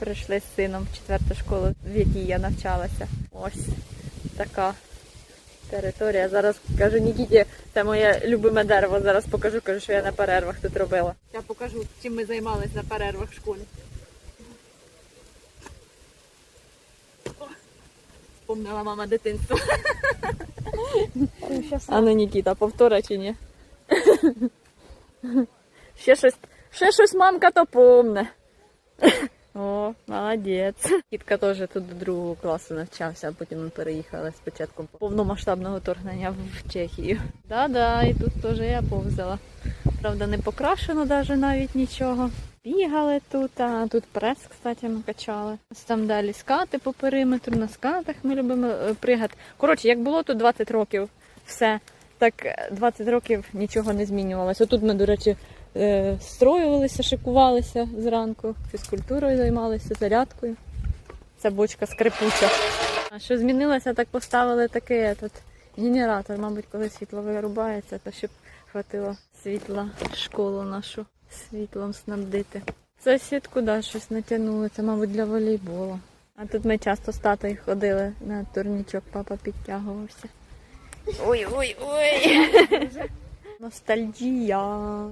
Прийшли з сином в четверту школу, в якій я навчалася. Ось така територія. Зараз кажу Нікіті, це моє любиме дерево. Зараз покажу, кажу, що я на перервах тут робила. Я покажу, чим ми займалися на перервах в школі. О, Вспомнила мама дитинство. А ну Нікіта, повтора чи ні? Ще щось, ще щось мамка то помне. Молодець. Кітка теж тут до другого класу навчався, а потім ми переїхали з початком повномасштабного вторгнення в Чехію. Да-да, і тут теж я повзала. Правда, не покрашено навіть навіть нічого. Бігали тут, а тут прес, кстати, ми качали. Ось там далі скати по периметру, на скатах ми любимо е, пригати. Коротше, як було тут 20 років, все. Так е, 20 років нічого не змінювалося. Тут ми, до речі, е, строювалися, шикувалися зранку, фізкультурою займалися, зарядкою. Ця бочка скрипуча. А що змінилося, так поставили такий этот, генератор, мабуть, коли світло вирубається, то щоб хватило світла школу нашу світлом снабдити. Це сітку да, щось натягнули, це, мабуть, для волейболу. А тут ми часто з татою ходили на турнічок, папа підтягувався. Ой-ой-ой! Ностальгія.